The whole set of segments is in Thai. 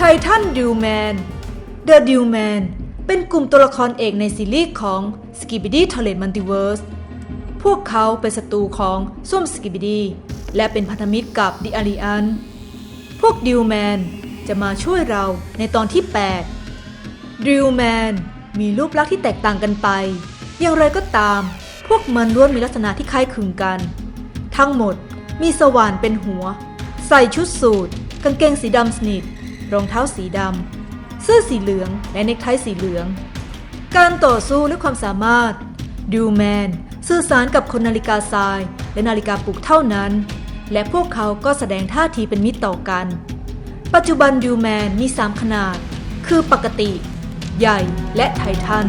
ไททันดิวแมน The d u m a n เป็นกลุ่มตัวละครเอกในซีรีส์ของ s k i b i d y Toilet Multiverse พวกเขาเป็นศัตรูของส้วมสกิบิดีและเป็นพันธมิตรกับดิอาริอัน พวกดิวแมนจะมาช่วยเราในตอนที่ 8 ดิวแมนมีรูปลักษณ์ที่แตกต่างกันไป อย่างไรก็ตาม พวกมันล้วนมีลักษณะที่คล้ายคลึงกัน ทั้งหมดมีสว่านเป็นหัว ใส่ชุดสูทกางเกงสีดำสนิท รองเท้าสีดำ เสื้อสีเหลืองและเนคไทสีเหลือง การต่อสู้ด้วยความสามารถดิวแมนสื่อสารกับคนนาฬิกาทรายและนาฬิกาปลุกเท่านั้น และพวกเขาก็แสดงท่าทีเป็นมิตรต่อกัน ปัจจุบันดิวแมนมี 3 ขนาด คือปกติ ใหญ่และไททัน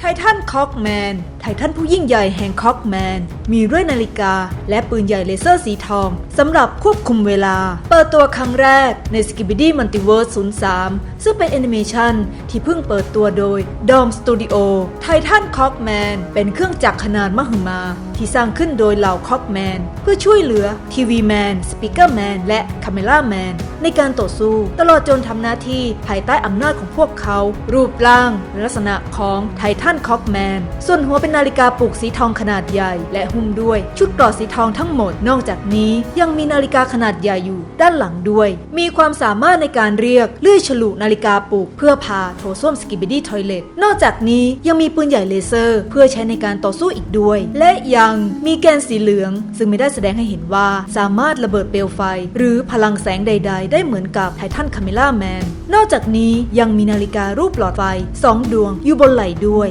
ไททันคอกแมน ไททันผู้ยิ่งใหญ่แห่งคอกแมน มีเรื่อยนาฬิกา และปืนใหญ่เลเซอร์สีทองสำหรับควบคุมเวลา เปิดตัวครั้งแรกใน s k i b i d y Multiverse 03 ซึ่งเป็นแอนิเมชันที่เพิ่งเปิดตัวโดย Dom Studio ไททันคอกแมนเป็นเครื่องจักรขนาดมหึมาที่สร้างขึ้นโดยเหล่าคอกแมนเพื่อช่วยเหลือทีวีแมนสปีกเกอร์แมนและคาเมล่าแมนในการต่อสู้ ตลอดจนทำหน้าที่ภายใต้อำนาจของพวกเขา รูปร่างและลักษณะของไททันคอกแมนส่วนหัวเป็นนาฬิกาปลุกสีทองขนาดใหญ่ และหุ้มด้วย ชุดกราะสีทองทั้งหมด นอกจากนี้ยังมีนาฬิกาขนาดใหญ่อยู่ด้านหลังด้วย มีความสามารถในการเรียกเลื่อยฉลุนาฬิกาปลุกเพื่อพาโถส้วมสกิบิดี้ทอยเลตนอกจากนี้ยังมีปืนใหญ่เลเซอร์ เพื่อใช้ในการต่อสู้อีกด้วย และยัง มีแกนสีเหลือง ซึ่งไม่ได้แสดงให้เห็นว่าสามารถระเบิดเปลวไฟ หรือพลังแสงใด ๆ ได้เหมือนกับไททันคาเมล่าแมน นอกจากนี้ยังมีนาฬิการูปหลอดไฟสองดวงอยู่บนไหล่ด้วย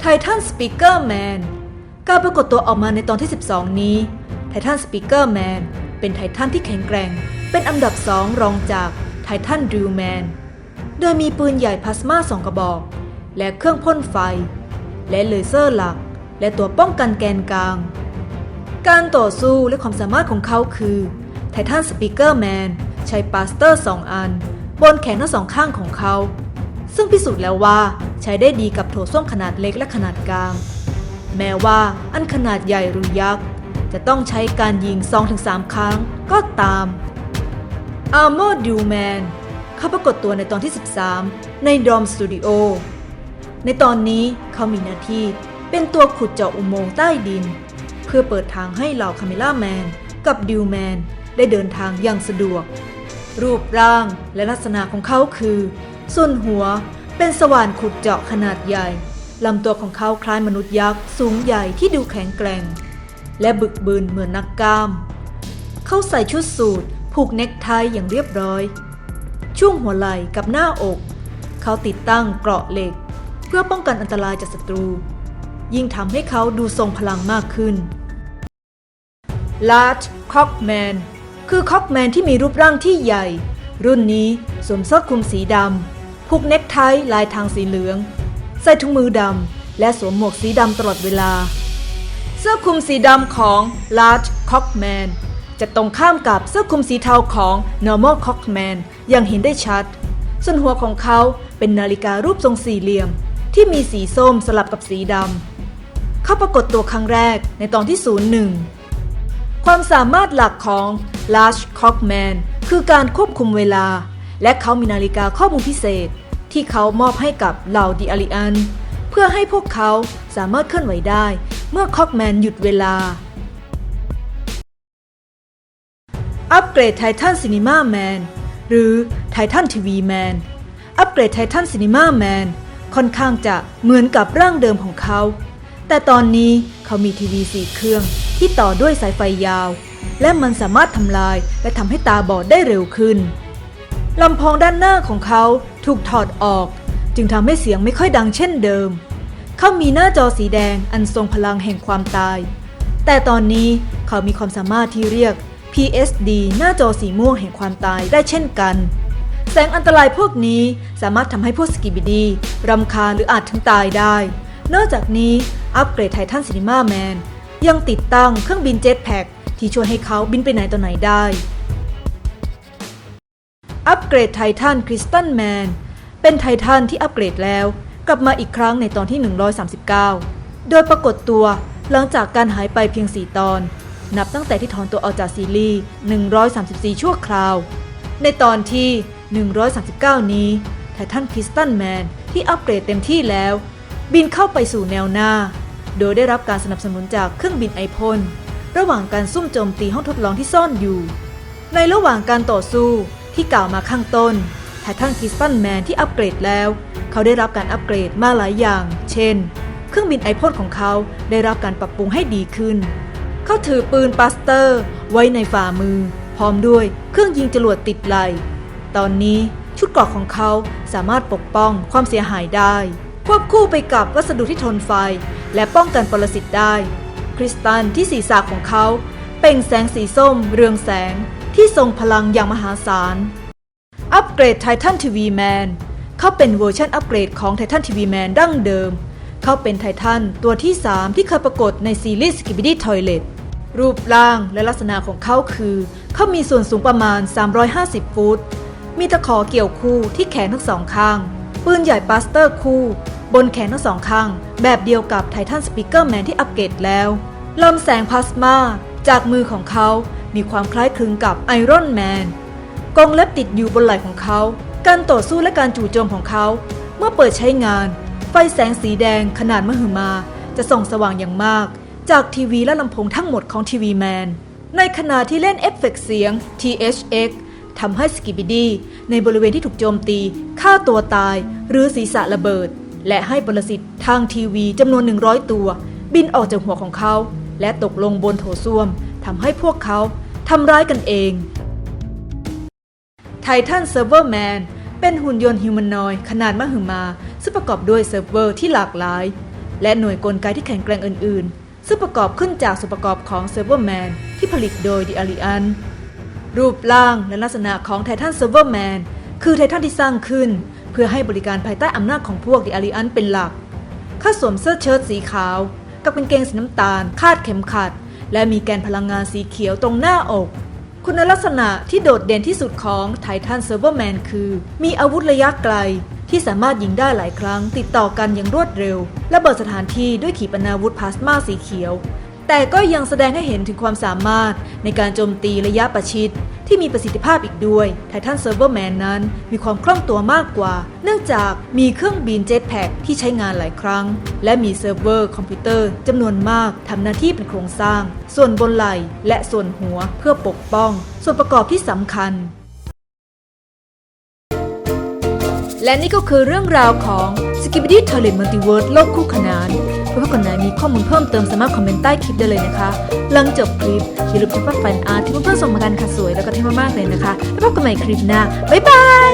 ไททันสปีกเกอร์แมนการปรากฏตัวออกมาในตอนที่ 12 นี้ไททันสปีกเกอร์แมนเป็นไททันที่แข็งแกร่ง เป็นอันดับสองรองจากไททันด w วแมนโดยมีปืนใหญ่พลาสมาสองกระบอก และเครื่องพ่นไฟ และเลเซอร์หลัก และตัวป้องกันแกนกลาง การต่อสู้และความสามารถของเขาคือไททันสปีกเกอร์แมนใช้ปาสเตอร์สองอัน บนแขนทั้งสองข้างของเขา ซึ่งพิสูจน์แล้วว่าใช้ได้ดีกับโถส้วมขนาดเล็กและขนาดกลาง แม้ว่าอันขนาดใหญ่หรือยักษ์ จะต้องใช้การยิง 2-3 ครั้งก็ตาม Armor d u m a n เขาปรากฏตัวในตอนที่ 13 ใน Dom Studio ในตอนนี้เขามีหน้าที่เป็นตัวขุดเจาะอุโมงค์ใต้ดิน เพื่อเปิดทางให้เหล่าคาเมล่าแมนกับดิวแมนได้เดินทางอย่างสะดวก รูปร่างและลักษณะของเขาคือ ส่วนหัวเป็นสว่านขุดเจาะขนาดใหญ่ลำตัวของเขาคล้ายมนุษย์ยักษ์สูงใหญ่ที่ดูแข็งแกร่ง และบึกบืนเหมือนนักกล้าม เขาใส่ชุดสูทผูกเน็กไทอย่างเรียบร้อย ช่วงหัวไหล่กับหน้าอก เขาติดตั้งเกราะเหล็ก เพื่อป้องกันอันตรายจากศัตรู ยิ่งทำให้เขาดูทรงพลังมากขึ้น Large Cockman คือคอกแมนที่มีรูปร่างที่ใหญ่ รุ่นนี้สวมเสื้อคลุมสีดำผูกเน็กไทลายทางสีเหลือง ใส่ถุงมือดำและสวมหมวกสีดำตลอดเวลา เสื้อคลุมสีดำของ Large Cockman จะตรงข้ามกับเสื้อคลุมสีเทาของ Normal Cockman อย่างเห็นได้ชัด ส่วนหัวของเขาเป็นนาฬิการูปทรงสี่เหลี่ยม ที่มีสีส้มสลับกับสีดำ เขาปรากฏตัวครั้งแรกในตอนที่ 01 ความสามารถหลักของ Large Cockman คือการควบคุมเวลา และเขามีนาฬิกาข้อมูลพิเศษ ที่เขามอบให้กับเหล่าดิอาริอัน เพื่อให้พวกเขาสามารถเคลื่อนไหวได้ เมื่อคอกแมนหยุดเวลา อัปเกรดไททันซีนีมาแมนหรือไททันทีวีแมนอัปเกรดไททันซีนีมาแมน ค่อนข้างจะเหมือนกับร่างเดิมของเขา แต่ตอนนี้เขามีทีวีสี่เครื่องที่ต่อด้วยสายไฟยาว และมันสามารถทำลายและทำให้ตาบอดได้เร็วขึ้นลำโพงด้านหน้าของเขาถูกถอดออก จึงทำให้เสียงไม่ค่อยดังเช่นเดิม เขามีหน้าจอสีแดงอันทรงพลังแห่งความตาย แต่ตอนนี้เขามีความสามารถที่เรียก PSD หน้าจอสีม่วงแห่งความตายได้เช่นกัน แสงอันตรายพวกนี้สามารถทำให้พวกสกิบิดีรำคาญหรืออาจถึงตายได้ นอกจากนี้อัปเกรดไททันซินิมาแมนยังติดตั้งเครื่องบินเจ็ตแพ็กที่ช่วยให้เขาบินไปไหนต่อไหนได้ อัปเกรดไททันคริสตันแมนเป็นไททันที่อัปเกรดแล้ว กลับมาอีกครั้งในตอนที่ 139 โดยปรากฏตัวหลังจากการหายไปเพียง 4 ตอน นับตั้งแต่ที่ถอนตัวออกจากซีรีส์ 134 ชั่วคราว ในตอนที่ 139 นี้ไททันคริสตันแมนที่อัปเกรดเต็มที่แล้ว บินเข้าไปสู่แนวหน้า โดยได้รับการสนับสนุนจากเครื่องบินไอพ่นระหว่างการซุ่มโจมตีห้องทดลองที่ซ่อนอยู่ ในระหว่างการต่อสู้ที่กล่าวมาข้างต้นไททันคริสตันแมนที่อัปเกรดแล้ว เขาได้รับการอัปเกรดมาหลายอย่าง เช่น เครื่องบินไอพ่นของเขาได้รับการปรับปรุงให้ดีขึ้น เขาถือปืนปัสเตอร์ ไว้ในฝ่ามือ พร้อมด้วยเครื่องยิงจรวดติดไหล ตอนนี้ชุดเกราะของเขาสามารถปกป้องความเสียหายได้ ควบคู่ไปกับวัสดุที่ทนไฟ และป้องกันปรสิตได้ คริสตัลที่ศีรษะของเขาเป่งแสงสีส้มเรืองแสงที่ทรงพลังอย่างมหาศาล อัปเกรดไททันทีวีแมนเขาเป็นเวอร์ชันอัปเกรดของไททันทีวีแมนดั้งเดิม เขาเป็นไททันตัวที่ 3 ที่เคยปรากฏในซีรีส์ Skibidi Toilet รูปร่างและลักษณะของเขาคือ เขามีส่วนสูงประมาณ 350 ฟุต มีตะขอเกี่ยวคู่ที่แขนทั้งสองข้าง ปืนใหญ่ปาสเตอร์คู่ บนแขนทั้งสองข้าง แบบเดียวกับไททันสปีกเกอร์แมนที่อัปเกรดแล้วลำแสงพลาสมาจากมือของเขามีความคล้ายคลึงกับไอรอนแมนกรงเล็บติดอยู่บนไหล่ของเขา การต่อสู้และการจู่โจมของเขา เมื่อเปิดใช้งาน ไฟแสงสีแดงขนาดมหึมา จะส่องสว่างอย่างมาก จากทีวีและลำโพงทั้งหมดของทีวีแมนในขณะที่เล่นเอฟเฟกต์เสียง THX ทำให้สกิบิดีในบริเวณที่ถูกโจมตีฆ่าตัวตาย หรือศีรษะระเบิด และให้ปรสิตทางทีวีจำนวน 100 ตัว บินออกจากหัวของเขา และตกลงบนโถส้วมทำให้พวกเขาทำร้ายกันเองไททันเซิร์ฟเวอร์แมนเป็นหุ่นยนต์ฮิวแมนนอยด์ขนาดมหึมา ซึ่งประกอบด้วยเซิร์ฟเวอร์ที่หลากหลาย และหน่วยกลไกที่แข็งแกร่งอื่น ๆ ซึ่งประกอบขึ้นจากส่วนประกอบของเซิร์ฟเวอร์แมนที่ผลิตโดยดิอาริอัน รูปร่างและลักษณะของไททันเซิร์ฟเวอร์แมนคือไททันที่สร้างขึ้น เพื่อให้บริการภายใต้อำนาจของพวกดิอาริอันเป็นหลัก เขาสวมเสื้อเชิ้ตสีขาว กับกางเกงสีน้ำตาล คาดเข็มขัด และมีแกนพลังงานสีเขียวตรงหน้าอก คุณลักษณะที่โดดเด่นที่สุดของไททันเซิร์ฟเวอร์แมนคือ มีอาวุธระยะไกล ที่สามารถยิงได้หลายครั้ง ติดต่อกันอย่างรวดเร็ว และเบิดสถานที่ด้วยขีปนาวุธพลาสมาสีเขียว แต่ก็ยังแสดงให้เห็นถึงความสามารถในการโจมตีระยะประชิดที่มีประสิทธิภาพอีกด้วยไททันเซิร์ฟเวอร์แมนนั้นมีความคล่องตัวมากกว่า เนื่องจากมีเครื่องบินเจ็ตแพ็กที่ใช้งานหลายครั้ง และมีเซิร์ฟเวอร์คอมพิวเตอร์จำนวนมากทำหน้าที่เป็นโครงสร้าง ส่วนบนไหล่และส่วนหัวเพื่อปกป้อง ส่วนประกอบที่สำคัญ และนี่ก็คือเรื่องราวของ s k i b i d y Toilet Multiverse โลกคู่ขนาน เพื่อคนไหนมีข้อมูลเพิ่มเติมสามารถคอมเมนต์ใต้คลิปได้เลยนะคะ หลังจบคลิปอย่าลืมจะพัดแฟนอาร์ตที่เพื่อนๆส่งมากันค่ะสวยแล้วก็เท่มากๆเลยนะคะ แล้วพบกันใหม่คลิปหน้าบ๊ายบาย